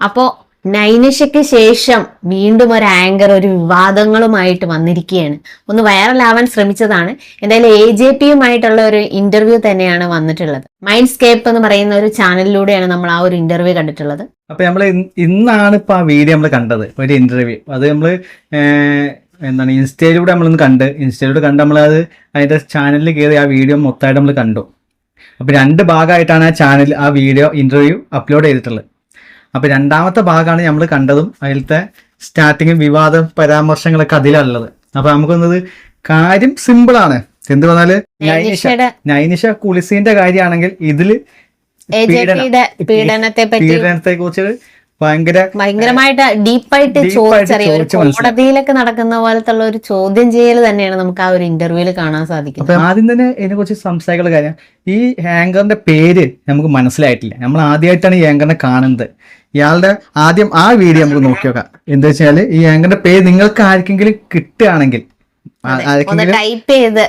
അപ്പോ നൈനിഷയ്ക്ക് ശേഷം വീണ്ടും ഒരു ആങ്കർ ഒരു വിവാദങ്ങളുമായിട്ട് വന്നിരിക്കുകയാണ്. ഒന്ന് വൈറലാവാൻ ശ്രമിച്ചതാണ്. എന്തായാലും എ ജെ പിയുമായിട്ടുള്ള ഒരു ഇന്റർവ്യൂ തന്നെയാണ് വന്നിട്ടുള്ളത്. മൈൻഡ് സ്കേപ്പ് എന്ന് പറയുന്ന ഒരു ചാനലിലൂടെയാണ് നമ്മൾ ആ ഒരു ഇന്റർവ്യൂ കണ്ടിട്ടുള്ളത്. അപ്പൊ നമ്മൾ ഇന്ന് ഇന്നാണ് ഇപ്പൊ ആ വീഡിയോ നമ്മൾ കണ്ടത് ഒരു ഇന്റർവ്യൂ അത് നമ്മൾ ഏർ, എന്താണ് ഇൻസ്റ്റയിലൂടെ നമ്മളൊന്ന് കണ്ട് ഇൻസ്റ്റയിലൂടെ കണ്ട് നമ്മളത് അതിന്റെ ചാനലിൽ കയറി ആ വീഡിയോ മൊത്തമായിട്ട് നമ്മൾ കണ്ടു. അപ്പൊ രണ്ട് ഭാഗമായിട്ടാണ് ആ ചാനൽ ആ വീഡിയോ ഇന്റർവ്യൂ അപ്ലോഡ് ചെയ്തിട്ടുള്ളത്. അപ്പൊ രണ്ടാമത്തെ ഭാഗമാണ് നമ്മൾ കണ്ടതും അതിലത്തെ സ്റ്റാർട്ടിങ് വിവാദ പരാമർശങ്ങളൊക്കെ അതിലുള്ളത്. അപ്പൊ നമുക്കൊന്നത് കാര്യം സിമ്പിളാണ് എന്ത് പറഞ്ഞാൽ നൈനിഷ നൈനിഷ കുളിസീന്റെ കാര്യമാണെങ്കിൽ ഇതിൽ പീഡനത്തെ പീഡനത്തെ കുറിച്ച് ഭയങ്കര ഭയങ്കരമായിട്ട് ഡീപ്പായിട്ട് ചോദിച്ചറിയാം. കോടതിയിലൊക്കെ നടക്കുന്ന പോലത്തെ ഒരു ചോദ്യം ചെയ്യൽ തന്നെയാണ് നമുക്ക് ആ ഒരു ഇന്റർവ്യൂവിൽ കാണാൻ സാധിക്കും ആദ്യം തന്നെ ഇതിനെ കുറിച്ച് സംസാരിക്കുന്ന കാര്യം ഈ ഹാങ്കറിന്റെ പേര് നമുക്ക് മനസ്സിലായിട്ടില്ല. നമ്മൾ ആദ്യമായിട്ടാണ് ഈ ഹാങ്കറിനെ കാണുന്നത്. ഇയാളുടെ ആദ്യം ആ വീഡിയോ നമുക്ക് നോക്കി നോക്കാം. എന്താ വെച്ചാൽ ഈ ആങ്കറിന്റെ പേര് നിങ്ങൾക്ക് ആർക്കെങ്കിലും കിട്ടുകയാണെങ്കിൽ ടൈപ്പ് ചെയ്ത്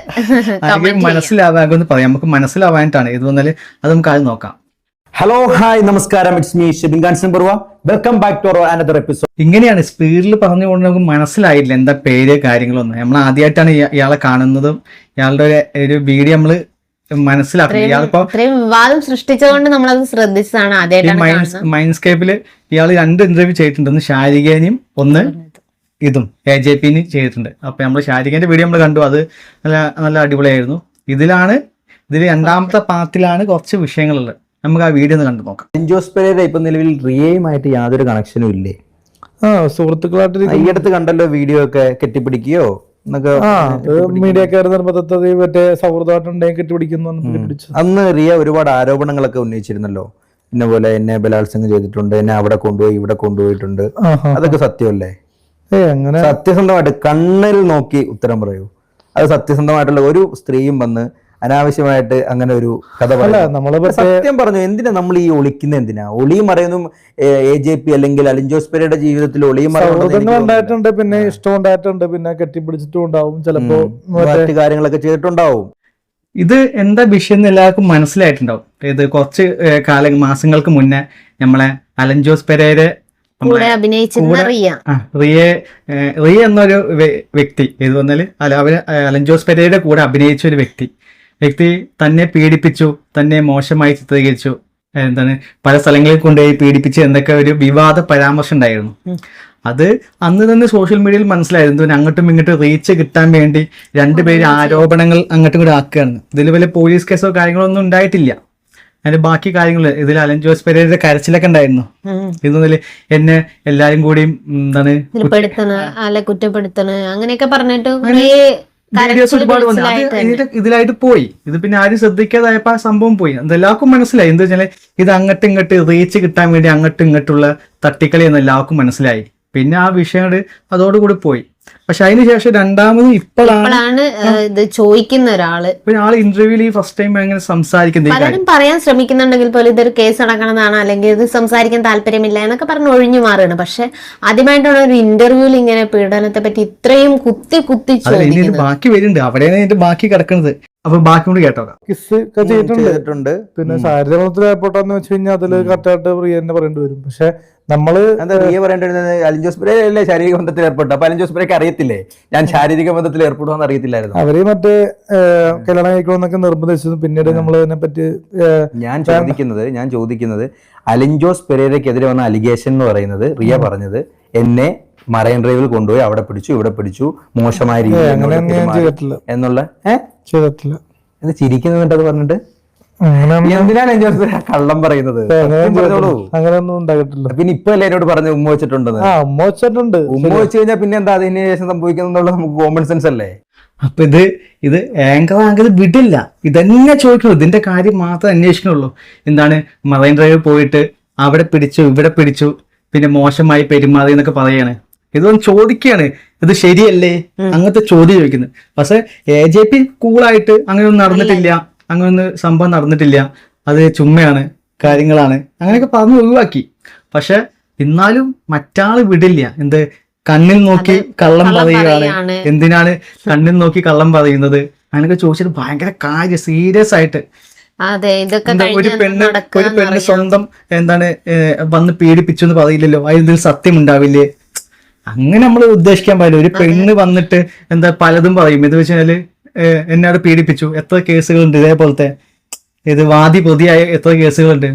പറയാം. നമുക്ക് മനസ്സിലാവാനായിട്ടാണ് ഇത് വന്നാൽ അത് നമുക്ക് ആദ്യം നോക്കാം. ഹലോ ഹായ് നമസ്കാരം. ഇറ്റ്സ് മീ ഷിബിൻ കാൻസൻ Barwa welcome back to our another episode ഇങ്ങനെയാണ് സ്പീഡിൽ പറഞ്ഞുകൊണ്ട് നമുക്ക് മനസ്സിലായില്ല എന്താ പേര് കാര്യങ്ങളൊന്നും. നമ്മൾ ആദ്യമായിട്ടാണ് ഇയാളെ കാണുന്നതും ഇയാളുടെ ഒരു ഒരു വീഡിയോ നമ്മൾ മനസ്സിലാക്കുന്നത് ഇയാളിപ്പോ വിവാദം സൃഷ്ടിച്ചതുകൊണ്ട് നമ്മളത് ശ്രദ്ധിച്ചതാണ് ഈ ആദ്യമായിട്ടാണ് മൈൻഡ് മൈൻഡ്സ്കേപ്പിൽ ഇയാൾ രണ്ട് ഇന്റർവ്യൂ ചെയ്തിട്ടുണ്ട് ഒന്ന് ശാരികേനെയും ഒന്ന് ഇതും എ ജെ പിന് ചെയ്തിട്ടുണ്ട്. അപ്പൊ നമ്മൾ ശാരികേന്റെ വീഡിയോ നമ്മൾ കണ്ടു. അത് നല്ല നല്ല അടിപൊളിയായിരുന്നു. ഇതിലാണ് ഇതിൽ രണ്ടാമത്തെ പാർട്ടിലാണ് കുറച്ച് വിഷയങ്ങളുള്ളത്. നമുക്ക് ആ വീഡിയോ ഒന്ന് കണ്ടു നോക്കാം. ജോസ് പെരേര ഇപ്പൊ നിലവിൽ റിയയുമായിട്ട് യാതൊരു കണക്ഷനും ഇല്ലേ? ആ സുഹൃത്തുക്കളായിട്ട് ഈ അടുത്ത് കണ്ടല്ലോ വീഡിയോ ഒക്കെ കെട്ടിപ്പിടിക്കുകയോ? അത് മീഡിയക്കാർ നിർബന്ധത്തെ മറ്റേ സൗഹൃദമായിട്ടുണ്ടെങ്കിൽ കെട്ടിപ്പിടിക്കുന്നു എന്ന് കെട്ടിപ്പിടിച്ചു അന്ന് റിയ ഒരുപാട് ആരോപണങ്ങളൊക്കെ ഉന്നയിച്ചിരുന്നല്ലോ. ഇന്ന പോലെ എന്നെ ബലാത്സംഗം ചെയ്തിട്ടുണ്ട് എന്നെ അവിടെ കൊണ്ടുപോയി ഇവിടെ കൊണ്ടുപോയിട്ടുണ്ട്. അതൊക്കെ സത്യമല്ലേ? സത്യസന്ധമായിട്ട് കണ്ണിൽ നോക്കി ഉത്തരം പറയൂ. അത് സത്യസന്ധമായിട്ടുള്ള ഒരു സ്ത്രീയും വന്ന് അനാവശ്യമായിട്ട് അങ്ങനെ ഒരു കഥ മറ്റേ സത്യം പറഞ്ഞു എന്തിനാ നമ്മൾ ഈ ഒളിക്കുന്ന എന്തിനാ? ഒളിയും അറിയുന്നു എ ജെ പി അല്ലെങ്കിൽ അലിൻജോസ് പെരയുടെ ജീവിതത്തിൽ ഒളിയും ഉണ്ടായിട്ടുണ്ട് പിന്നെ ഇഷ്ടം ഉണ്ടായിട്ടുണ്ട് പിന്നെ കെട്ടിപ്പിടിച്ചിട്ടും ഉണ്ടാവും. ചിലപ്പോ മറ്റു കാര്യങ്ങളൊക്കെ ചെയ്തിട്ടുണ്ടാവും. ഇത് എന്താ വിഷയം എന്ന് എല്ലാവർക്കും മനസ്സിലായിട്ടുണ്ടാവും. ഇത് കുറച്ച് കാല മാസങ്ങൾക്ക് മുന്നേ നമ്മളെ അലൻ ജോസ് പെരേരെ കൂടെ അഭിനയിച്ചിരുന്ന റിയ. റിയെ എന്നൊരു വ്യക്തി. ഏത് വന്നാൽ? അല്ല അവർ അലൻ ജോസ് പെരേരുടെ കൂടെ അഭിനയിച്ച ഒരു വ്യക്തി. വ്യക്തി തന്നെ പീഡിപ്പിച്ചു തന്നെ മോശമായി ചിത്രീകരിച്ചു. എന്താണ്? പല സ്ഥലങ്ങളിൽ കൊണ്ടുപോയി പീഡിപ്പിച്ചു എന്നൊക്കെ ഒരു വിവാദ പരാമർശം ഉണ്ടായിരുന്നു. അത് അന്ന് തന്നെ സോഷ്യൽ മീഡിയയിൽ മനസ്സിലായിരുന്നു. അങ്ങോട്ടും ഇങ്ങോട്ടും റീച്ച് കിട്ടാൻ വേണ്ടി രണ്ടുപേര് ആരോപണങ്ങൾ അങ്ങോട്ടും കൂടെ ആക്കുകയാണ്. ഇതിൽ വല്ല പോലീസ് കേസോ കാര്യങ്ങളോ ഒന്നും ഉണ്ടായിട്ടില്ല. അതിന്റെ ബാക്കി കാര്യങ്ങൾ ഇതിൽ അലൻ ജോസ് പെരേരുടെ കരച്ചിലൊക്കെ ഉണ്ടായിരുന്നു. ഇതൊന്നും എന്നെ എല്ലാരും കൂടിയും എന്താണ് കുറ്റപ്പെടുത്തണ അങ്ങനെയൊക്കെ പറഞ്ഞിട്ട് വീഡിയോസ് ഒരുപാട് വന്നു. അത് ഇതിന്റെ ഇതിലായിട്ട് പോയി. ഇത് പിന്നെ ആരും ശ്രദ്ധിക്കാതായപ്പോ ആ സംഭവം പോയി. എല്ലാവർക്കും മനസ്സിലായി. എന്താ വെച്ചാൽ ഇത് അങ്ങോട്ടും ഇങ്ങോട്ട് റീച്ച് കിട്ടാൻ വേണ്ടി അങ്ങോട്ടും ഇങ്ങോട്ടുള്ള തട്ടിക്കളി എന്ന് എല്ലാവർക്കും മനസ്സിലായി. പിന്നെ ആ വിഷയങ്ങൾ അതോടുകൂടി പോയി. പക്ഷെ അതിന് ശേഷം രണ്ടാമത് ഇപ്പോഴാണ് ഇത് ചോദിക്കുന്ന ഒരാൾ. ആൾ ഇന്റർവ്യൂവിൽ ഈ ഫസ്റ്റ് ടൈം അങ്ങനെ സംസാരിക്കുന്നത് പലരും പറയാൻ ശ്രമിക്കുന്നുണ്ടെങ്കിൽ പോലും ഇതൊരു കേസ് നടക്കണമെന്നാണ്. അല്ലെങ്കിൽ ഇത് സംസാരിക്കാൻ താല്പര്യമില്ല എന്നൊക്കെ പറഞ്ഞ് ഒഴിഞ്ഞു മാറുകയാണ്. പക്ഷെ ആദ്യമായിട്ടാണ് ഒരു ഇന്റർവ്യൂവിൽ ഇങ്ങനെ പീഡനത്തെ പറ്റി ഇത്രയും കുത്തി കുത്തി ബാക്കി വരുന്നുണ്ട്. അവിടെയാണ് ബാക്കി കിടക്കുന്നത്. അപ്പൊ ബാക്കി കൂടി കേട്ടോക്കാം. കിസ് ഒക്കെ ചെയ്തിട്ടുണ്ട്. പിന്നെ ശാരീരികത്തിൽ ഏർപ്പെട്ടാന്ന് വെച്ച് കഴിഞ്ഞാൽ അതിൽ കറക്റ്റായിട്ട് പ്രിയ തന്നെ പറയേണ്ടി വരും. പക്ഷെ നമ്മൾ എന്താ റിയ പറയേണ്ടിരുന്നത് അലിൻജോസ് പെരേ അല്ലേ ശാരീരിക ബന്ധത്തിൽ ഏർപ്പെട്ടു അപ്പൊ അലിൻജോസ് പെരേക്ക് അറിയത്തില്ലേ? ഞാൻ ശാരീരിക ബന്ധത്തിൽ ഏർപ്പെടുമെന്ന് അറിയത്തില്ലായിരുന്നു. അവർ മറ്റേ കല്യാണം കഴിക്കണമെന്നൊക്കെ നിർബന്ധിച്ചു പിന്നീട് നമ്മൾ അതിനെ പറ്റി ഞാൻ ചോദിക്കുന്നത് ഞാൻ ചോദിക്കുന്നത് അലിഞ്ചോസ് പെരേരക്കെതിരെ വന്ന അലിഗേഷൻ എന്ന് പറയുന്നത് റിയ പറഞ്ഞത് എന്നെ മറൈൻ ഡ്രൈവിൽ കൊണ്ടുപോയി അവിടെ പിടിച്ചു ഇവിടെ പിടിച്ചു മോശമായ രീതിയിൽ എന്നുള്ള ഏഹ്? ചെയ്തിട്ടില്ല. ഇത് ചിരിക്കുന്നുണ്ട് അത് പറഞ്ഞിട്ട്? എന്തിനാണ് കള്ളം പറയുന്നത്? അങ്ങനെയൊന്നും ഉണ്ടായിട്ടില്ല. പിന്നെ ഇപ്പൊ അല്ലേ എന്നോട് പറഞ്ഞു ഉമ്മ വെച്ചിട്ടുണ്ടെന്ന്? ആ ഉമ്മ വെച്ചിട്ടുണ്ട്. ഉമ്മ വെച്ച് കഴിഞ്ഞാൽ പിന്നെ എന്താ അതിന് ശേഷം സംഭവിക്കുന്നുള്ളത് നമുക്ക് കോമൺ സെൻസ് അല്ലേ? അപ്പൊ ഇത് ഇത് ആങ്കർ ആങ്കർ വിടില്ല. ഇതന്നെ ചോദിക്കുള്ളൂ. ഇതിന്റെ കാര്യം മാത്രം അന്വേഷിക്കുന്നുള്ളൂ. എന്താണ്? മറൈൻ ഡ്രൈവ് പോയിട്ട് അവിടെ പിടിച്ചു ഇവിടെ പിടിച്ചു പിന്നെ മോശമായി പെരുമാറി എന്നൊക്കെ പറയാണ്. ഇതൊന്നും ചോദിക്കുകയാണ് ഇത് ശരിയല്ലേ? അങ്ങനത്തെ ചോദ്യം ചോദിക്കുന്നത് പക്ഷെ എ ജെ പി കൂളായിട്ട് അങ്ങനെയൊന്നും നടന്നിട്ടില്ല. അങ്ങനൊന്നും സംഭവം നടന്നിട്ടില്ല. അത് ചുമ്മയാണ് കാര്യങ്ങളാണ്. അങ്ങനെയൊക്കെ പറഞ്ഞ് ഒഴിവാക്കി. പക്ഷെ എന്നാലും മറ്റാൾ വിടില്ല. എന്ത്? കണ്ണിൽ നോക്കി കള്ളം പറയുകയാണ്. എന്തിനാണ് കണ്ണിൽ നോക്കി കള്ളം പറയുന്നത്? അങ്ങനെയൊക്കെ ചോദിച്ചിട്ട് ഭയങ്കര കാര്യം സീരിയസ് ആയിട്ട്. അതെ ഇതൊക്കെ ഒരു പെണ്ണ് ഒരു പെണ്ണ് സ്വന്തം എന്താണ് വന്ന് പീഡിപ്പിച്ചു എന്ന് പറയില്ലല്ലോ? അതിൽ സത്യം ഉണ്ടാവില്ലേ അങ്ങനെ നമ്മൾ ഉദ്ദേശിക്കാൻ പാടില്ല. ഒരു പെണ്ണ് വന്നിട്ട് എന്താ പലതും പറയും. എന്ന് വെച്ചാൽ എന്നോട് പീഡിപ്പിച്ചു. എത്ര കേസുകളുണ്ട് ഇതേപോലത്തെ? ഇത് വാദി പ്രതിയായ എത്ര കേസുകളുണ്ട്?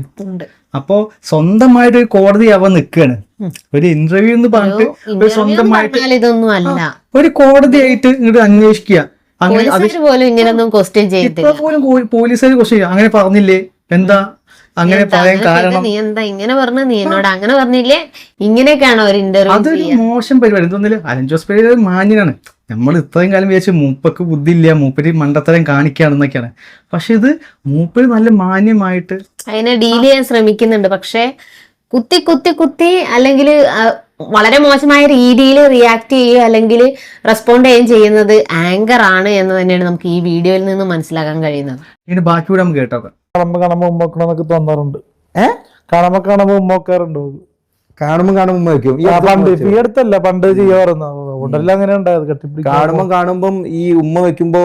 അപ്പോ സ്വന്തമായിട്ട് ഒരു കോടതി അവ നിൽക്കുകയാണ് ഒരു ഇന്റർവ്യൂ എന്ന് പറഞ്ഞിട്ട് ഒരു എന്ന് സ്വന്തമായിട്ട് ഇതൊന്നും അല്ല. ഒരു കോടതിയായിട്ട് ഇങ്ങോട്ട് അന്വേഷിക്കുക അങ്ങനെ പോലും ഇങ്ങനൊന്നും ക്വസ്റ്റ്യൻ ചെയ്തില്ല പോലും പോലീസുകാർ ക്വസ്റ്റ്യൻ അങ്ങനെ പറഞ്ഞില്ലേ? എന്താ? അങ്ങനെ പറയാൻ കാരണം നീ എന്താ ഇങ്ങനെ പറഞ്ഞു? നീ എന്നോട് അങ്ങനെ പറഞ്ഞില്ലേ? ഇങ്ങനെയൊക്കെയാണോ ഒരു ഇന്റർവ്യൂ അതൊരു മോശം പരിപാടി. തോന്നില്ല അലൻ ജോസ് പെരേര മാന്യനാണ്. നമ്മൾ ഇത്രയും കാലം വിചാരിച്ചു മൂപ്പക്ക് ബുദ്ധി ഇല്ല മൂപ്പര് മണ്ടത്തരം കാണിക്കുകയാണെന്നൊക്കെയാണ്. പക്ഷെ ഇത് മൂപ്പര് നല്ല മാന്യമായിട്ട് അതിനെ ഡീൽ ചെയ്യാൻ ശ്രമിക്കുന്നുണ്ട്. പക്ഷെ കുത്തി കുത്തി കുത്തി അല്ലെങ്കിൽ വളരെ മോശമായ രീതിയിൽ റിയാക്ട് ചെയ്യുക അല്ലെങ്കിൽ റെസ്പോണ്ട് ചെയ്യുകയും ചെയ്യുന്നത് ആങ്കർ ആണ് എന്ന് തന്നെയാണ് നമുക്ക് ഈ വീഡിയോയിൽ നിന്ന് മനസ്സിലാക്കാൻ കഴിയുന്നത്. ഇനി ബാക്കി കൂടെ നമുക്ക് കേട്ടോക്കാം. കാണുമ്പോ കാണുമ്പോൾ ഉമ്മക്കണമെന്നൊക്കെ തോന്നാറുണ്ട്. ഏ? കണമ്പ കാണുമ്പോ ഉമ്മക്കാറുണ്ടോ കാണുമ്പോൾ കാണുമ്പോൾ ഉമ്മ വെക്കും. ഈ കാണുമ്പോൾ അടുത്ത് പണ്ട് ഉമ്മ. ഈ അടുത്തല്ല പണ്ട് ചെയ്യാറുന്ന അതുകൊണ്ടല്ല അങ്ങനെ ഉണ്ടായത് കെട്ടിപ്പിടിക്കാൻ കാണുമ്പോൾ കാണുമ്പം ഈ ഉമ്മ വെക്കുമ്പോ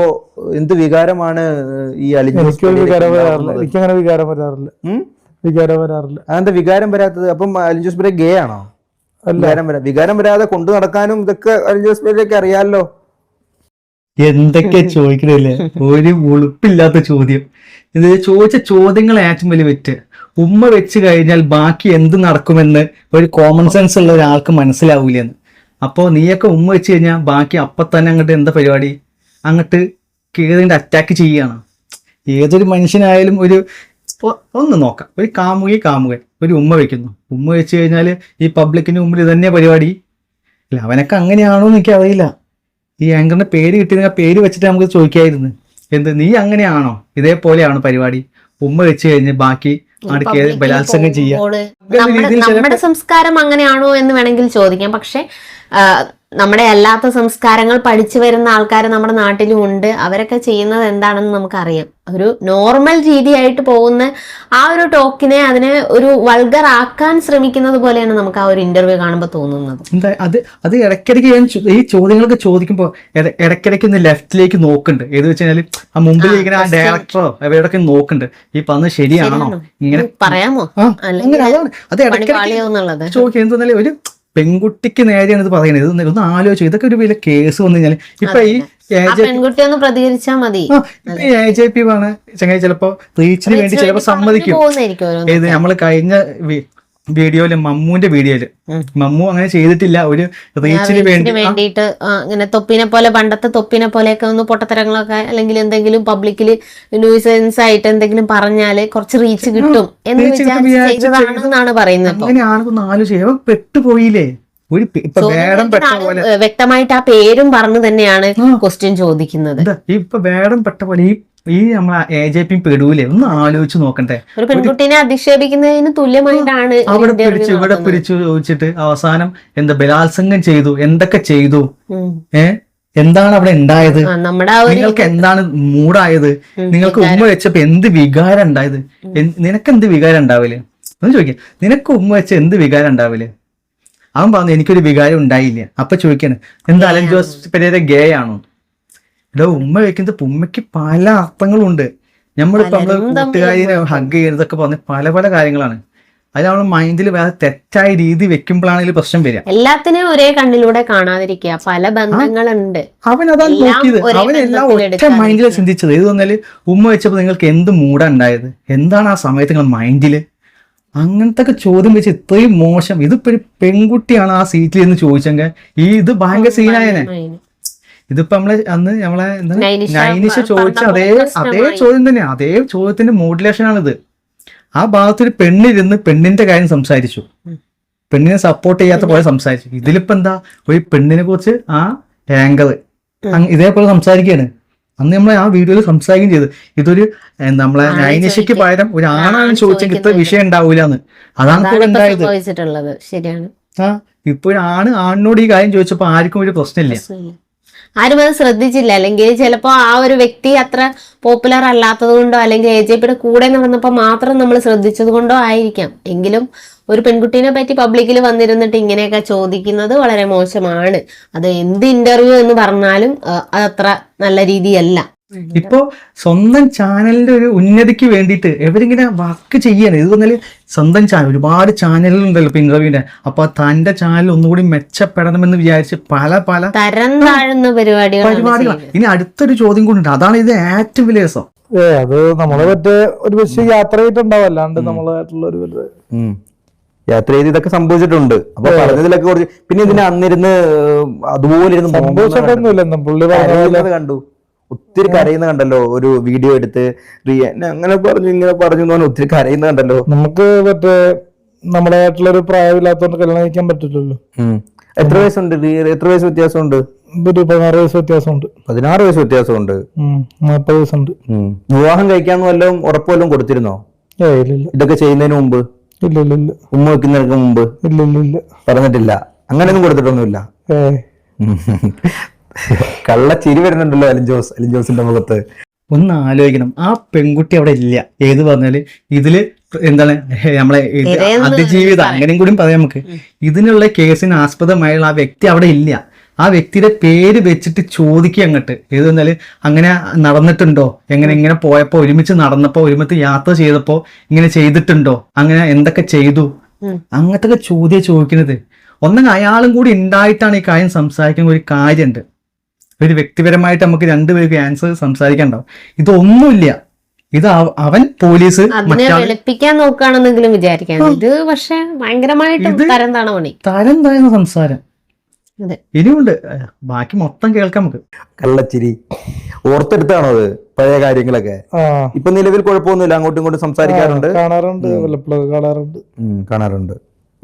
എന്ത് വികാരമാണ് ഈ അലിഞ്ഞ വികാരം വരാറില്ല. വികാരം വരാറില്ല. വികാരം വരാറില്ല. അതെന്താ വികാരം വരാത്തത്? അപ്പം അലിഞ്ചോസ് ബിരെ ഗേ ആണോ? വികാരം വരാ വികാരം വരാതെ കൊണ്ടു നടക്കാനും ഇതൊക്കെ അലിഞ്ചോസ് ബിരേക്ക് അറിയാലോ? എന്തൊക്കെ ചോദിക്കണില്ലേ ഒരു ഉളുപ്പില്ലാത്ത ചോദ്യം. ഇത് ചോദിച്ച ചോദ്യങ്ങൾ ഏറ്റവും വലിയ വിറ്റ് ഉമ്മ വെച്ച് കഴിഞ്ഞാൽ ബാക്കി എന്ത് നടക്കുമെന്ന് ഒരു കോമൺ സെൻസ് ഉള്ള ഒരാൾക്ക് മനസ്സിലാവൂലെന്ന്. അപ്പോ നീയൊക്കെ ഉമ്മ വെച്ച് കഴിഞ്ഞാൽ ബാക്കി അപ്പം തന്നെ അങ്ങോട്ട് എന്താ പരിപാടി? അങ്ങോട്ട് കീഴതിന്റെ അറ്റാക്ക് ചെയ്യുകയാണ് ഏതൊരു മനുഷ്യനായാലും ഒരു ഒന്ന് നോക്കാം. ഒരു കാമുകി കാമുകൻ ഒരു ഉമ്മ വെക്കുന്നു. ഉമ്മ വെച്ച് കഴിഞ്ഞാൽ ഈ പബ്ലിക്കിന് മുമ്പിൽ ഇതന്നെ പരിപാടി? അല്ല അവനൊക്കെ അങ്ങനെയാണോ എന്ന് എനിക്ക് അറിയില്ല ഈ ആങ്കറിന്റെ പേര് കിട്ടിയ പേര് വെച്ചിട്ട് നമുക്ക് ചോദിക്കായിരുന്നു. എന്ത് നീ അങ്ങനെയാണോ? ഇതേപോലെയാണ് പരിപാടി? ഉമ്മ വെച്ച് കഴിഞ്ഞ് ബാക്കി ബലാത്സംഗം ചെയ്യാം നമ്മുടെ സംസ്കാരം അങ്ങനെയാണോ എന്ന് വേണമെങ്കിൽ ചോദിക്കാം. പക്ഷെ ആ, നമ്മുടെ അല്ലാത്ത സംസ്കാരങ്ങൾ പഠിച്ചു വരുന്ന ആൾക്കാർ നമ്മുടെ നാട്ടിലും ഉണ്ട്. അവരൊക്കെ ചെയ്യുന്നത് എന്താണെന്ന് നമുക്കറിയാം. ഒരു നോർമൽ രീതിയായിട്ട് പോകുന്ന ആ ഒരു ടോക്കിനെ അതിനെ ഒരു വൾഗർ ആക്കാൻ ശ്രമിക്കുന്നത് പോലെയാണ് നമുക്ക് ആ ഒരു ഇന്റർവ്യൂ കാണുമ്പോൾ തോന്നുന്നത്. എന്താ അത് അത് ഇടയ്ക്കിടയ്ക്ക് ഞാൻ ഈ ചോദ്യങ്ങളൊക്കെ ചോദിക്കുമ്പോൾ ഇടയ്ക്കിടയ്ക്ക് ഒന്ന് ലെഫ്റ്റിലേക്ക് നോക്കുന്നുണ്ട്. ഏത് വെച്ച് കഴിഞ്ഞാൽ ആ മുമ്പിൽ ഇരിക്കുന്ന ആ ഡയറക്ടറോ അവരോടൊക്കെ നോക്കുന്നുണ്ട്. ഈ പറഞ്ഞ ശരിയാണോ? ഇങ്ങനെ പറയാമോ? അത് ഇടയ്ക്കിടയ്ക്ക് എന്തെന്നാൽ ഒരു പെൺകുട്ടിക്ക് നേരെയാണ് ഇത് പറയുന്നത്. ഇത് ഒന്ന് ആലോചിച്ചു ഇതൊക്കെ ഒരു വലിയ കേസ് വന്നു കഴിഞ്ഞാൽ ഇപ്പൊ ഈ പെൺകുട്ടി ഒന്ന് പ്രതികരിച്ചാൽ മതി. എ ജെ പി ആണ് ചങ്ങായി ചിലപ്പോ റീച്ചിന് വേണ്ടി ചിലപ്പോ സമ്മതിക്കും. ഏത് നമ്മൾ കഴിഞ്ഞ വീഡിയോയിൽ മമ്മൂന്റെ വീഡിയോയിൽ. മമ്മു അങ്ങനെ ചെയ്തിട്ടില്ല ഒരു റീച്ചിന് വേണ്ടിയിട്ട് അങ്ങനെ തൊപ്പിനെ പോലെ പണ്ടത്തെ തൊപ്പിനെ പോലെയൊക്കെ ഒന്ന് പൊട്ടത്തരങ്ങളൊക്കെ അല്ലെങ്കിൽ എന്തെങ്കിലും പബ്ലിക്കിൽ ന്യൂസൻസ് ആയിട്ട് എന്തെങ്കിലും പറഞ്ഞാൽ കുറച്ച് റീച്ച് കിട്ടും എന്ന് reach കിട്ടും വിചാരിച്ച് വിചാരിച്ച് പറയുന്നത്. അങ്ങനെയാണെന്ന് പെട്ടുപോയില്ലേ ഒരു പെ- ഇപ്പൊ വേടം പെട്ട പോലെ വ്യക്തമായിട്ട് ആ പേരും പറഞ്ഞു തന്നെയാണ്. ക്വസ്റ്റ്യൻ ചോദിക്കുന്നത്. ഇപ്പൊ വേടം പെട്ട പോലെ ഈ ഈ നമ്മളെ എ ജെ പി പെടൂലേ? ഒന്ന് ആലോചിച്ച് നോക്കണ്ടേ. ഒരു പെൺകുട്ടിനെ അധിക്ഷേപിക്കുന്നതിന് തുല്യമായിട്ടാണ് അവിടെ പിടിച്ചു ഇവിടെ പിടിച്ചു ചോദിച്ചിട്ട് അവസാനം എന്താ ബലാത്സംഗം ചെയ്തു എന്തൊക്കെ ചെയ്തു? ഏ? എന്താണ് അവിടെ ഉണ്ടായത്? നിങ്ങൾക്ക് എന്താണ് മൂടായത്? നിങ്ങൾക്ക് ഉമ്മ വെച്ചപ്പോ എന്ത് വികാരം ഉണ്ടായത്? നിനക്ക് എന്ത് വികാരം ഉണ്ടാവില്ലേ ഒന്ന് ചോദിക്കാം. നിനക്ക് ഉമ്മ വെച്ച എന്ത് വികാരം ഉണ്ടാവില്ലേ അവൻ പറഞ്ഞു എനിക്കൊരു വികാരം ഉണ്ടായില്ല. അപ്പൊ ചോദിക്കാണ് എന്താ അലൻ ജോസ് പെരേര ഗേ ആണോ? ഇവിടെ ഉമ്മ വെക്കുന്നത് ഉമ്മയ്ക്ക് പല അർത്ഥങ്ങളുണ്ട്. നമ്മളിപ്പോ നമ്മൾ കൂട്ടുകാരിനെ ഹഗ് ചെയ്യുന്നതൊക്കെ പറഞ്ഞ് പല പല കാര്യങ്ങളാണ്. അത് നമ്മളെ മൈൻഡിൽ വേറെ തെറ്റായ രീതി വെക്കുമ്പോഴാണെങ്കിൽ പ്രശ്നം വരിക. എല്ലാത്തിനും ഒരേ കണ്ണിലൂടെ കാണാതിരിക്കുക. പല ബന്ധങ്ങളുണ്ട്. അവൻ അതാണ് നോക്കിയത്. അവനെല്ലാം അവൻ എല്ലാം ഒറ്റ മൈൻഡിൽ ചിന്തിച്ചത്. ഇത് പറഞ്ഞാൽ ഉമ്മ വെച്ചപ്പോ നിങ്ങൾക്ക് എന്ത് മൂടാ ഉണ്ടായത്? എന്താണ് ആ സമയത്ത് നിങ്ങൾ മൈൻഡിൽ അങ്ങനത്തെ ഒക്കെ ചോദ്യം വെച്ച് ഇത്രയും മോശം. ഇതിപ്പോ ഒരു പെൺകുട്ടിയാണ് ആ സീറ്റിൽ എന്ന് ചോദിച്ചെങ്കിൽ ഈ ഇത് ഭയങ്കര സീനായനെ ഇതിപ്പോ നമ്മളെ അന്ന് നമ്മളെ നൈനിഷ ചോദിച്ച അതേ അതേ ചോദ്യം തന്നെ. അതേ ചോദ്യത്തിന്റെ മോഡുലേഷൻ ആണിത് ആ ഭാഗത്തൊരു പെണ്ണിരുന്ന് പെണ്ണിന്റെ കാര്യം സംസാരിച്ചു. പെണ്ണിനെ സപ്പോർട്ട് ചെയ്യാത്ത പോലെ സംസാരിച്ചു. ഇതിലിപ്പോ എന്താ? ഒരു പെണ്ണിനെ കുറിച്ച് ആ ആങ്കർ ഇതേപോലെ സംസാരിക്കുകയാണ്. അന്ന് നമ്മൾ ആ വീഡിയോയിൽ സംസാരിക്കുകയും ചെയ്തു. ഇതൊരു നമ്മളെ നൈനിഷയ്ക്ക് പകരം ഒരു ആണാണ് ആണ് ചോദിച്ചെങ്കിൽ ഇത്ര വിഷയം വിഷയം ഉണ്ടാവൂലെന്ന്. അതാണ് ഇപ്പോൾ ഉണ്ടായത്. ശരിയാണ്. ആ ആണ് ആണിനോട് ഈ കാര്യം ചോദിച്ചപ്പോ ആർക്കും ഒരു പ്രശ്നമില്ല. പ്രശ്നമില്ല. ആരും അത് ശ്രദ്ധിച്ചില്ല. അല്ലെങ്കിൽ ചിലപ്പോ ആ ഒരു വ്യക്തി അത്ര പോപ്പുലർ അല്ലാത്തത് കൊണ്ടോ അല്ലെങ്കിൽ എ ജെ പിയുടെ കൂടെ നടന്നപ്പോ മാത്രം നമ്മൾ ശ്രദ്ധിച്ചത് കൊണ്ടോ ആയിരിക്കാം. എങ്കിലും ഒരു പെൺകുട്ടീനെ പറ്റി പബ്ലിക്കിൽ വന്നിരുന്നിട്ട് ഇങ്ങനെയൊക്കെ ചോദിക്കുന്നത് വളരെ മോശമാണ്. അത് എന്ത് ഇന്റർവ്യൂ എന്ന് പറഞ്ഞാലും അതത്ര നല്ല രീതിയല്ല. ഇപ്പോ സ്വന്തം ചാനലിന്റെ ഒരു ഉന്നതിക്ക് വേണ്ടിയിട്ട് എവരിങ്ങനെ വർക്ക് ചെയ്യാണ്? ഇത് പറഞ്ഞാൽ സ്വന്തം ചാനൽ ഒരുപാട് ചാനലുകളുണ്ടല്ലോ ഇപ്പൊ ഇന്റർവ്യൂവിന്റെ അപ്പൊ തന്റെ ചാനൽ ഒന്നുകൂടി മെച്ചപ്പെടണമെന്ന് വിചാരിച്ച് പല പല തരം താഴുന്ന പരിപാടികൾ ഇനി അടുത്തൊരു ചോദ്യം കൂടി ഉണ്ട്. അതാണ് ഇത് ഏറ്റവും വലിയ രസം ഏ അത് നമ്മളെ മറ്റേ ഒരു പക്ഷേ യാത്ര ചെയ്തിട്ടുണ്ടാവും. അല്ലാണ്ട് നമ്മളായിട്ടുള്ള ഒരു. യാത്ര ചെയ്ത് ഇതൊക്കെ സംഭവിച്ചിട്ടുണ്ട്. അപ്പൊ പറഞ്ഞതിലൊക്കെ കുറച്ച് പിന്നെ ഇതിന് അന്നിരുന്ന് അതുപോലെ ഇരുന്ന് കണ്ടു. ഒത്തിരി കരയുന്ന കണ്ടല്ലോ. ഒരു വീഡിയോ എടുത്ത് അങ്ങനെ പറഞ്ഞു ഇങ്ങനെ പറഞ്ഞു എന്ന് ഒത്തിരി കരയുന്ന കണ്ടല്ലോ. നമുക്ക് മറ്റേ നമ്മളായിട്ടുള്ള ഒരു പ്രായമില്ലാത്തോണ്ട് കല്യാണം കഴിക്കാൻ പറ്റില്ലല്ലോ എത്ര വയസ്സുണ്ട്? എത്ര വയസ്സ് വ്യത്യാസമുണ്ട്? ഒരു പതിനാറ് വയസ്സ് വ്യത്യാസമുണ്ട്. പതിനാറ് വയസ്സ് വ്യത്യാസമുണ്ട്. ഉം, നാപ്പത് വയസ്സുണ്ട്. വിവാഹം കഴിക്കാന്ന് വല്ലതും ഉറപ്പ് വല്ലതും കൊടുത്തിരുന്നോ? ഇതൊക്കെ ചെയ്യുന്നതിന് മുമ്പ്? ഇല്ല ഇല്ല ഇല്ല. ഉമ്മ വെക്കുന്നതിനൊക്കെ മുമ്പ് ഇല്ല ഇല്ല ഇല്ല. പറഞ്ഞിട്ടില്ല. അങ്ങനെയൊന്നും കൊടുത്തിട്ടൊന്നുമില്ല. കള്ള ചിരി വരുന്നുണ്ടല്ലോ അലിൻ ജോസ് അലിൻ ജോസിന്റെ മുഖത്ത്. ഒന്ന് ആലോചിക്കണം. ആ പെൺകുട്ടി അവിടെ ഇല്ല. ഏത് പറഞ്ഞാൽ? ഇതിൽ എന്താണ്? നമ്മളെ അതിജീവിത. അങ്ങനെയും കൂടി പറയാം നമുക്ക്. ഇതിനുള്ള കേസിന് ആസ്പദമായുള്ള ആ വ്യക്തി അവിടെ ഇല്ല. ആ വ്യക്തിയുടെ പേര് വെച്ചിട്ട് ചോദിക്കുക അങ്ങോട്ട്. ഏത് വന്നാൽ അങ്ങനെ നടന്നിട്ടുണ്ടോ? എങ്ങനെ ഇങ്ങനെ പോയപ്പോ ഒരുമിച്ച് നടന്നപ്പോ ഒരുമിച്ച് യാത്ര ചെയ്തപ്പോ ഇങ്ങനെ ചെയ്തിട്ടുണ്ടോ? അങ്ങനെ എന്തൊക്കെ ചെയ്തു. അങ്ങനത്തെ ചോദ്യം ചോദിക്കുന്നത്. ഒന്നെങ്കിൽ അയാളും കൂടി ഉണ്ടായിട്ടാണ് ഈ കാര്യം സംസാരിക്കുന്ന ഒരു കാര്യമുണ്ട് ഒരു വ്യക്തിപരമായിട്ട് നമുക്ക് രണ്ടുപേർക്ക് ആൻസർ സംസാരിക്കണ്ടാവും ഇതൊന്നുമില്ല. ഇത് അവൻ പോലീസ് വെളുപ്പിക്കാൻ നോക്കുകയാണെന്നെങ്കിലും വിചാരിക്കാം. ഇത് പക്ഷെ ഭയങ്കരമായിട്ട് തരം താണ പണി. തരം താഴ്ന്ന സംസാരം. ഇനിയുണ്ട്. ബാക്കി മൊത്തം കേൾക്കാം നമുക്ക്. കള്ളച്ചിരി. ഓർത്തെടുത്താണോ അത്? പഴയ കാര്യങ്ങളൊക്കെ. ഇപ്പൊ നിലവിൽ കുഴപ്പമൊന്നുമില്ല. അങ്ങോട്ടും ഇങ്ങോട്ടും സംസാരിക്കാറുണ്ട്. കാണാറുണ്ട്. കാണാറുണ്ട്. കാണാറുണ്ട്.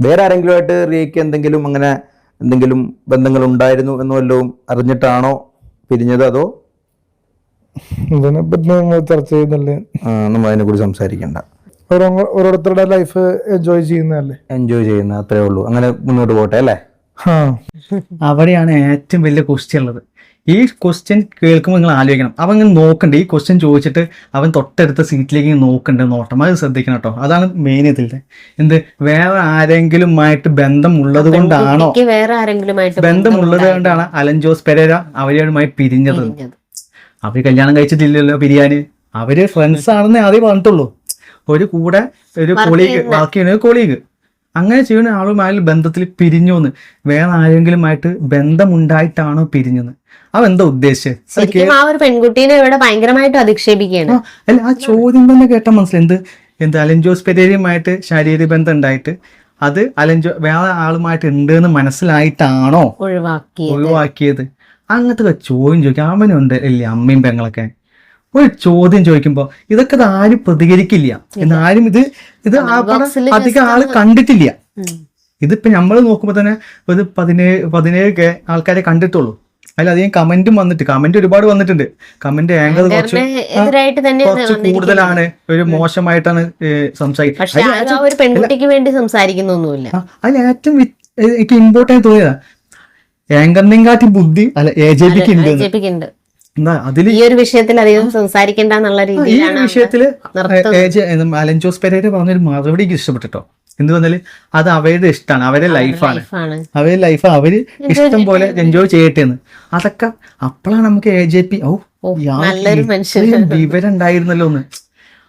വേറെ ആരെങ്കിലും ആയിട്ട് റിയക്ക് എന്തെങ്കിലും അങ്ങനെ എന്തെങ്കിലും ബന്ധങ്ങൾ ഉണ്ടായിരുന്നു എന്ന് വല്ലതും അറിഞ്ഞിട്ടാണോ പിരിഞ്ഞത് അതോ? നമ്മൾ ചർച്ച ചെയ്യുന്നില്ലേ? ആ, നമ്മൾ അതിനെ കുറിച്ച് സംസാരിക്കണ്ട. ഓരോ ഓരോരുത്തരുടെ ലൈഫ് എൻജോയ് ചെയ്യുന്നതല്ലേ? എൻജോയ് ചെയ്യുന്ന അത്രേ ഉള്ളൂ. അങ്ങനെ മുന്നോട്ട് പോട്ടെ അല്ലേ? അവിടെയാണ് ഏറ്റവും വലിയ ക്വസ്റ്റ്യൻ ഉള്ളത്. ഈ ക്വസ്റ്റ്യൻ കേൾക്കുമ്പോൾ നിങ്ങൾ ആലോചിക്കണം. അവൻ ഇങ്ങനെ നോക്കണ്ട. ഈ ക്വസ്റ്റ്യൻ ചോദിച്ചിട്ട് അവൻ തൊട്ടടുത്ത സീറ്റിലേക്ക് നോക്കണ്ട നോട്ടം അത് ശ്രദ്ധിക്കണം കേട്ടോ. അതാണ് മെയിൻ ഇതിലെ എന്ത്? വേറെ ആരെങ്കിലുമായിട്ട് ബന്ധം ഉള്ളത് കൊണ്ടാണോ? വേറെ ആരെങ്കിലുമായിട്ട് ബന്ധമുള്ളത് കൊണ്ടാണ് അലൻ ജോസ് പെരേര അവരുമായി പിരിഞ്ഞത്. അവർ കല്യാണം കഴിച്ചിട്ടില്ലല്ലോ ബിരിയാണി അവർ ഫ്രണ്ട്സ് ആണെന്ന് ആദ്യം പറഞ്ഞിട്ടുള്ളൂ. ഒരു കൂടെ ഒരു കോളീഗ് ഒരു കൊളീഗ് അങ്ങനെ ചെയ്യുന്ന ആളുമായി ബന്ധത്തിൽ പിരിഞ്ഞു എന്ന് വേറെ ആരെങ്കിലുമായിട്ട് ബന്ധമുണ്ടായിട്ടാണോ പിരിഞ്ഞത് അവ എന്താ ഉദ്ദേശിച്ചത് ആ ഒരു പെൺകുട്ടീനെ ഇവിടെ ഭയങ്കരമായിട്ട് അധിക്ഷേപിക്കുകയാണ്. അല്ല ആ ചോദ്യം തന്നെ കേട്ട മനസ്സിലായി. എന്ത്? എന്ത് അലൻജോസ് പെരേരിയുമായിട്ട് ശാരീരിക ബന്ധം ഉണ്ടായിട്ട് അത് അലൻജോ വേറെ ആളുമായിട്ട് ഉണ്ട് എന്ന് മനസ്സിലായിട്ടാണോ ഒഴിവാക്കിയത്. ഒഴിവാക്കിയത്? അങ്ങനത്തെ ചോദ്യം ചോദിക്കാം. അവനുണ്ട് അല്ലേ അമ്മയും പെങ്ങളൊക്കെ. ഒരു ചോദ്യം ചോദിക്കുമ്പോ ഇതൊക്കെ ഇത് ആരും പ്രതികരിക്കില്ല. എന്നാലും ഇത് ഇത് ആ പടം അധികം ആൾ കണ്ടിട്ടില്ല. ഇതിപ്പോ നമ്മൾ നോക്കുമ്പോ തന്നെ ഒരു പതിനേഴ് പതിനേഴ് കെ ആൾക്കാരെ കണ്ടിട്ടുള്ളൂ. അതിലധികം കമന്റും വന്നിട്ട് കമന്റ് ഒരുപാട് വന്നിട്ടുണ്ട്. കമന്റ് ആങ്കർ കുറച്ച് കുറച്ച് കൂടുതലാണ്. ഒരു മോശമായിട്ടാണ് സംസാരിക്കുന്നത് അതിൽ ഏറ്റവും എനിക്ക് ഇമ്പോർട്ടന്റ് തോന്നിയതാ. ആങ്കറിനെയും കാട്ടി ബുദ്ധി അല്ല എ ജെ പിക്ക് ഉണ്ട്. അതിൽ ഈ ഒരു വിഷയത്തിൽ അധികം സംസാരിക്കണ്ട എന്നുള്ള ഈ രീതിയിലാണ്. അലഞ്ചോസ് പെരേര പറഞ്ഞൊരു മറുപടി എനിക്ക് ഇഷ്ടപ്പെട്ടോ എന്ത് പറഞ്ഞാൽ അത് അവരുടെ ഇഷ്ടമാണ് അവരുടെ ലൈഫാണ്. ലൈഫാണ്. അവരുടെ ലൈഫ് അവർ ഇഷ്ടം പോലെ എൻജോയ് ചെയ്യട്ടെ എന്ന് അതൊക്കെ അപ്പോഴാണ് നമുക്ക് എ ജെ പി ഓ ഇയാൾക്ക് നല്ലൊരു മനുഷ്യൻ. ഇത്രയും വിവരം ഉണ്ടായിരുന്നല്ലോ എന്ന്.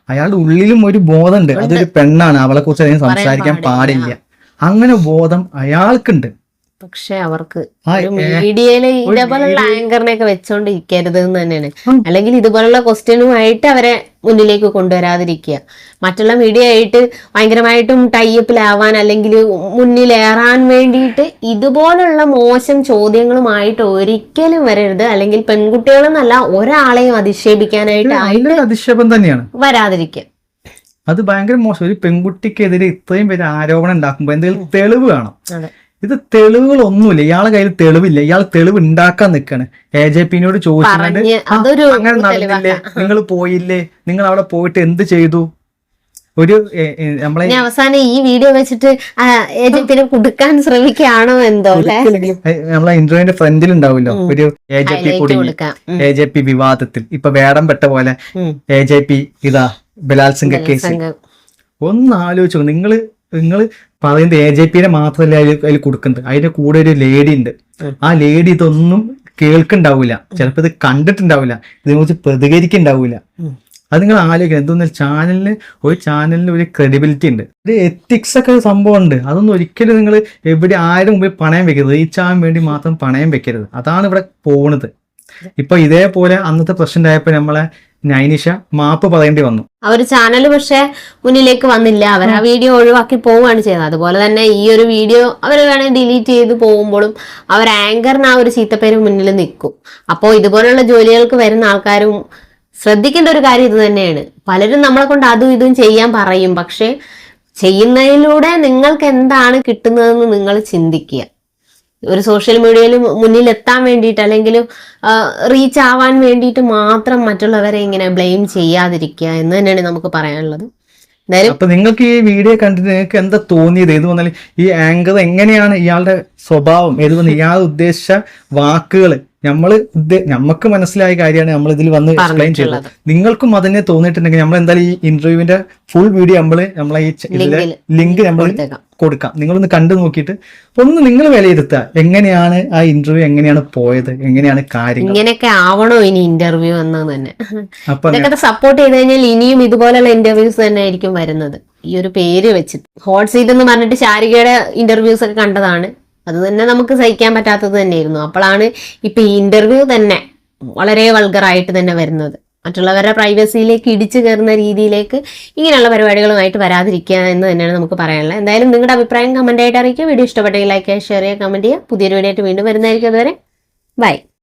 അയാളുടെ ഉള്ളിലും ഒരു ബോധമുണ്ട്. അതൊരു പെണ്ണാണ് അവളെ കുറിച്ച് അധികം സംസാരിക്കാൻ. പാടില്ല. അങ്ങനെ ബോധം അയാൾക്കുണ്ട്. പക്ഷെ അവർക്ക് മീഡിയയിൽ ഇതേപോലുള്ള media- ആങ്കറിനെയൊക്കെ വെച്ചോണ്ടിരിക്കരുത് എന്ന് തന്നെയാണ്. അല്ലെങ്കിൽ ഇതുപോലുള്ള ക്വസ്റ്റ്യനുമായിട്ട് അവരെ മുന്നിലേക്ക് കൊണ്ടുവരാതിരിക്കുക. മറ്റുള്ള മീഡിയ ആയിട്ട് ഭയങ്കരമായിട്ടും ടൈപ്പിലാവാൻ അല്ലെങ്കിൽ മുന്നിലേറാൻ വേണ്ടിയിട്ട് ഇതുപോലുള്ള മോശം ചോദ്യങ്ങളുമായിട്ട് ഒരിക്കലും വരരുത്. അല്ലെങ്കിൽ പെൺകുട്ടികളെന്നല്ല ഒരാളെയും അധിക്ഷേപിക്കാനായിട്ട് അധിക്ഷേപം തന്നെയാണ്. വരാതിരിക്കുക. അത് ഭയങ്കര മോശം. ഒരു പെൺകുട്ടിക്കെതിരെ ഇത്രയും പേര് ആരോപണം ഉണ്ടാക്കുമ്പോൾ എന്തെങ്കിലും തെളിവ് വേണം. ഇത് തെളിവുകളൊന്നുമില്ല. ഇയാളെ കയ്യിൽ തെളിവില്ല. ഇയാൾ തെളിവ് ഉണ്ടാക്കാൻ നിൽക്കാണ് എ ജെ പിന്നോട് ചോദിച്ചിട്ടുണ്ട് അങ്ങനെ നടന്നില്ലേ? നിങ്ങൾ പോയില്ലേ? നിങ്ങൾ അവിടെ പോയിട്ട് എന്ത് ചെയ്തു? ഒരു നമ്മളെ അവസാനം ഈ വീഡിയോ വെച്ചിട്ട് ഏജന്റിനെ കുടുക്കാൻ ശ്രമിക്കുകയാണോ എന്തോ നമ്മളെ ഇന്റർവ്യൂവിന്റെ ഫ്രണ്ടിൽ ഉണ്ടാവുമല്ലോ ഒരു എ ജെ പി ഉം. എ ജെ പി വിവാദത്തിൽ. ഇപ്പൊ വേടം പെട്ട പോലെ. എ ജെ പി ഇതാ ബലാത്സംഗ കേസ്. ഒന്ന് ആലോചിച്ചു. നിങ്ങൾ നിങ്ങൾ പറയുന്നത് എ ജെ പിന്നെ മാത്രമല്ല അതിൽ അതിൽ കൊടുക്കുന്നത്? അതിന്റെ കൂടെ ഒരു ലേഡി ഉണ്ട്. ആ ലേഡി ഇതൊന്നും കേൾക്കുണ്ടാവില്ല ചിലപ്പോൾ ഇത് കണ്ടിട്ടുണ്ടാവില്ല. ഇതിനെക്കുറിച്ച് പ്രതികരിക്കുന്നുണ്ടാവില്ല. അത് നിങ്ങൾ ആലോചിക്കണം. എന്തെന്നാൽ ചാനലിന് ഒരു ചാനലിന് ഒരു ക്രെഡിബിലിറ്റി ഉണ്ട്? ഒരു എത്തിക്സ് ഒക്കെ ഒരു സംഭവം ഉണ്ട് അതൊന്നും ഒരിക്കലും നിങ്ങൾ എവിടെ ആരും മുമ്പിൽ പണയം വെക്കരുത്. റീച്ച് ആവാൻ വേണ്ടി മാത്രം പണയം വെക്കരുത്. അതാണ് ഇവിടെ പോകുന്നത് ഇപ്പൊ ഇതേപോലെ അന്നത്തെ പ്രശ്നം ആയപ്പോൾ നമ്മളെ നൈനിഷ മാപ്പ് പറയേണ്ടി വന്നു. ആ ഒരു ചാനൽ പക്ഷെ മുന്നിലേക്ക് വന്നില്ല. അവർ ആ വീഡിയോ ഒഴിവാക്കി പോവുകയാണ് ചെയ്തത് അതുപോലെ തന്നെ ഈ ഒരു വീഡിയോ അവർ വേണമെങ്കിൽ ഡിലീറ്റ് ചെയ്ത് പോകുമ്പോഴും അവർ ആങ്കറിന് ആ ഒരു ചീത്തപ്പേര് മുന്നിൽ നിൽക്കും. അപ്പോൾ ഇതുപോലുള്ള ജോലികൾക്ക് വരുന്ന ആൾക്കാരും ശ്രദ്ധിക്കേണ്ട ഒരു കാര്യം ഇത് തന്നെയാണ്. പലരും നമ്മളെ കൊണ്ട് അതും ഇതും ചെയ്യാൻ പറയും. പക്ഷെ ചെയ്യുന്നതിലൂടെ നിങ്ങൾക്ക് എന്താണ് കിട്ടുന്നതെന്ന് നിങ്ങൾ ചിന്തിക്കുക. ഒരു സോഷ്യൽ മീഡിയയിൽ മുന്നിൽ എത്താൻ വേണ്ടിയിട്ട് അല്ലെങ്കിൽ റീച്ച് ആവാൻ വേണ്ടിയിട്ട് മാത്രം മറ്റുള്ളവരെ ഇങ്ങനെ ബ്ലെയിം ചെയ്യാതിരിക്കുക എന്ന് തന്നെയാണ് നമുക്ക് പറയാനുള്ളത്. അപ്പൊ നിങ്ങൾക്ക് ഈ വീഡിയോ കണ്ടിട്ട് നിങ്ങൾക്ക് എന്താ തോന്നിയത്? ഏത് വന്നാലും ഈ ആങ്കർ എങ്ങനെയാണ് ഇയാളുടെ സ്വഭാവം? ഏത് ഇയാൾ ഉദ്ദേശിച്ച വാക്കുകൾ നമ്മൾ നമുക്ക് മനസ്സിലായ കാര്യമാണ് നമ്മൾ ഇതിൽ വന്ന് എക്സ്പ്ലെയിൻ ചെയ്തത്. നിങ്ങൾക്കും അതിനെ തോന്നിയിട്ടുണ്ടെങ്കിൽ നമ്മൾ എന്തായാലും ഈ ഇന്റർവ്യൂവിന്റെ ഫുൾ വീഡിയോ നമ്മൾ നമ്മളെ ഈ ഇതിലെ ലിങ്ക് നമ്മൾ കൊടുക്കാം. നിങ്ങളൊന്ന് കണ്ടു നോക്കിയിട്ട് ഒന്ന് നിങ്ങൾ വിലയിരുത്തുക എങ്ങനെയാണ് ആ ഇന്റർവ്യൂ എങ്ങനെയാണ് പോയത് എങ്ങനെയാണ് കാര്യങ്ങൾ? ഇങ്ങനെയൊക്കെ ആവണോ ഇനി ഇന്റർവ്യൂ എന്ന് തന്നെ? അപ്പൊ ഇതൊക്കെ സപ്പോർട്ട് ചെയ്ത് കഴിഞ്ഞാൽ ഇനിയും ഇതുപോലെയുള്ള ഇന്റർവ്യൂസ് തന്നെ ആയിരിക്കും വരുന്നത്. ഈ ഒരു പേര് വെച്ചിട്ട്. ഹോട്ട് സീറ്റ് എന്ന് പറഞ്ഞിട്ട് ശാരികയുടെ ഇന്റർവ്യൂസ് ഒക്കെ കണ്ടതാണ്. അത് തന്നെ നമുക്ക് സഹിക്കാൻ പറ്റാത്തത് തന്നെയായിരുന്നു. അപ്പോഴാണ് ഇപ്പൊ ഈ ഇന്റർവ്യൂ തന്നെ വളരെ വൾഗറായിട്ട് തന്നെ വരുന്നത്. മറ്റുള്ളവരുടെ പ്രൈവസിയിലേക്ക് ഇടിച്ചു കയറുന്ന രീതിയിലേക്ക് ഇങ്ങനെയുള്ള പരിപാടികളുമായിട്ട് വരാതിരിക്കുക എന്ന് തന്നെയാണ് നമുക്ക് പറയാനുള്ളത്. എന്തായാലും നിങ്ങളുടെ അഭിപ്രായം കമന്റ് ആയിട്ട് അറിയിക്കുക. വീഡിയോ ഇഷ്ടപ്പെട്ടെങ്കിൽ ലൈക്ക് ചെയ്യുക ഷെയർ ചെയ്യുക കമന്റ് ചെയ്യുക. പുതിയൊരു വീഡിയോ ആയിട്ട് വീണ്ടും വരുന്നതായിരിക്കും. അതുവരെ ബൈ